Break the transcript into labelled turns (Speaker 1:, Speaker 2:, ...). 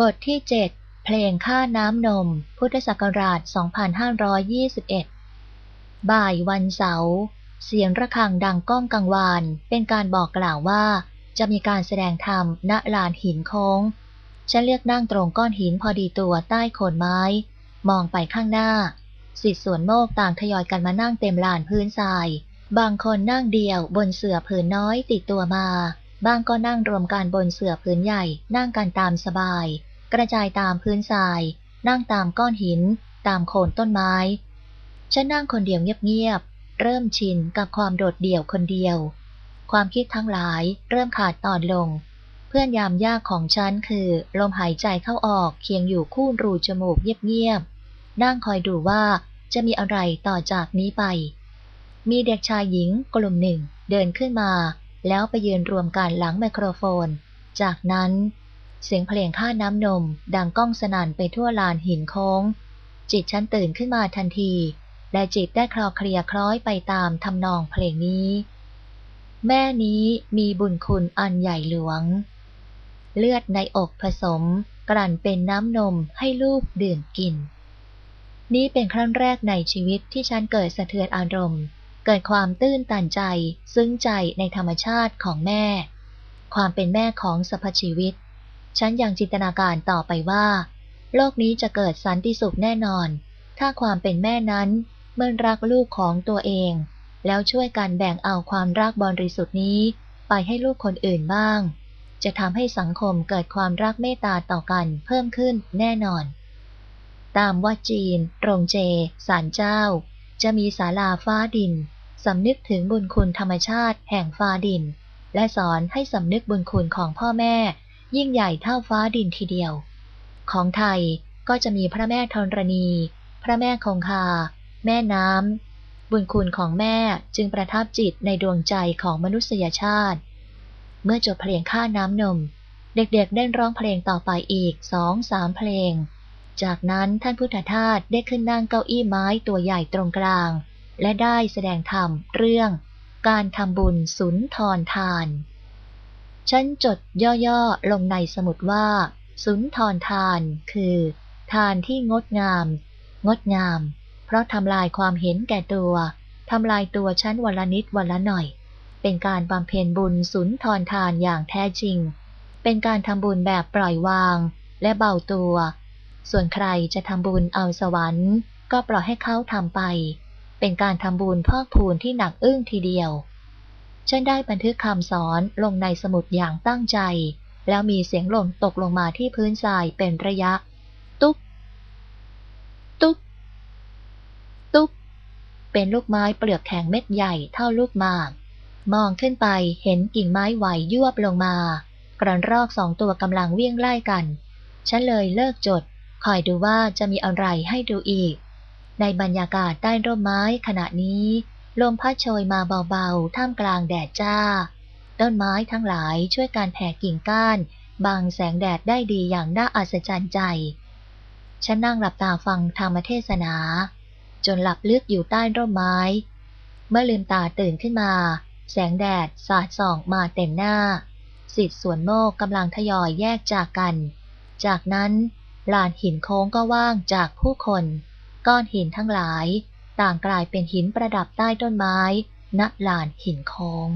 Speaker 1: บทที่ 7 เพลงค่าน้ำนม พุทธศักราช 2521 บ่ายวันเสาร์เสียงระฆังดังก้องกังวาน เป็นการบอกกล่าวว่า จะมีการแสดงธรรมณลานหินโค้ง ฉันเลือกนั่งตรงก้อนหินพอดีตัวใต้โคนไม้ มองไปข้างหน้า สิทธิส่วนโมกต่างทยอยกันมานั่งเต็มลานพื้นทราย บางคนนั่งเดียวบนเสื่อผืนน้อยติดตัวมา บางก็นั่งรวมกันบนเสื่อพื้นใหญ่นั่งกันตามสบาย กระจายตามพื้นทราย นั่งตามก้อนหิน ตามโคนต้นไม้ ฉันนั่งคนเดียวเงียบๆ เริ่มชินกับความโดดเดี่ยวคนเดียว ความคิดทั้งหลายเริ่มขาดตอนลง เพื่อนยามยากของฉันคือ ลมหายใจเข้าออกเคียงอยู่คู่รูจมูกเงียบๆ นั่งคอยดูว่าจะมีอะไรต่อจากนี้ไป มีเด็กชายหญิงกลุ่มหนึ่งเดินขึ้นมา แล้วไปยืนรวมกันหลังไมโครโฟน จากนั้น เสียงเพลงค่าน้ำนม ดังก้องสนั่นไปทั่วลานหินโค้ง จิตฉันตื่นขึ้นมาทันที และจิตได้คลอเคลียคล้อยไปตามทำนองเพลงนี้ แม่นี้มีบุญคุณอันใหญ่หลวง เลือดในอกผสม กลั่นเป็นน้ำนมให้ลูกดื่มกิน นี่เป็นครั้งแรกในชีวิตที่ฉันเกิดสะเทือนอารมณ์ เกิดความตื้นตันใจซึ้งใจในธรรมชาติของแม่ ความเป็นแม่ของสรรพชีวิต ฉันยังจินตนาการต่อไปว่า โลกนี้จะเกิดสันติสุขแน่นอน ถ้าความเป็นแม่นั้นเมื่อรักลูกของตัวเอง แล้วช่วยกันแบ่งเอาความรักบริสุทธิ์นี้ ไปให้ลูกคนอื่นบ้าง จะทำให้สังคมเกิดความรักเมตตาต่อกันเพิ่มขึ้นแน่นอน ตามว่าจีน โรงเจศาลเจ้า จะมีศาลาฟ้าดินสำนึกถึงบุญคุณธรรมชาติแห่งฟ้าดิน และสอนให้สำนึกบุญคุณของพ่อแม่ ยิ่งใหญ่เท่าฟ้าดินทีเดียว ของไทยก็จะมีพระแม่ธรณี พระแม่คงคา แม่น้ำ บุญคุณของแม่จึงประทับจิตในดวงใจของมนุษยชาติ เมื่อจบเพลงค่าน้ำนม เด็กๆได้ร้องเพลงต่อไปอีกสองสามเพลง จากนั้นท่านพุทธทาสได้ขึ้นนั่งเก้าอี้ไม้ตัวใหญ่ตรงกลาง และได้แสดงธรรมเรื่อง การทำบุญสุนทรทาน ฉันจดย่อๆลงในสมุดว่า สุนทรทานคือ ทานที่งดงาม งดงาม เพราะทำลายความเห็นแก่ตัวทำลายตัวฉันวันละนิดวันละหน่อย เป็นการบำเพ็ญบุญสุนทรทานอย่างแท้จริง เป็นการทำบุญแบบปล่อยวางและเบาตัว ส่วนใครจะทำบุญเอาสวรรค์ ก็ปล่อยให้เขาทำไป เป็นการทำบุญพอกพูนที่หนักอึ้งทีเดียว ฉันได้บันทึกคำสอนลงในสมุดอย่างตั้งใจ แล้วมีเสียงหล่นตกลงมาที่พื้นทรายเป็นระยะ ตุ๊บ ตุ๊บ ตุ๊บ เป็นลูกไม้เปลือกแข็งเม็ดใหญ่เท่าลูกหมากมองขึ้นไปเห็นกิ่งไม้ไหวยวบลงมา กระรอกสองตัวกำลังเวี่ยงไล่กัน ฉันเลยเลิกจด คอยดูว่าจะมีอะไรให้ดูอีก ในบรรยากาศใต้ร่มไม้ขณะนี้ ลมพัดโชยมาเบาๆ ท่ามกลางแดดจ้า ต้นไม้ทั้งหลายช่วยการแผ่กิ่งก้าน บังแสงแดดได้ดีอย่างน่าอัศจรรย์ใจ ฉันนั่งหลับตาฟังธรรมเทศนา จนหลับลึกอยู่ใต้ร่มไม้ เมื่อลืมตาตื่นขึ้นมา แสงแดดสาดส่องมาเต็มหน้า สิทธิ์ส่วนโมกกำลังทยอยแยกจากกัน จากนั้นลานหินโค้งก็ว่างจากผู้คน ก้อนหินทั้งหลาย ต่างกลายเป็นหินประดับใต้ต้นไม้ณลานหินโค้ง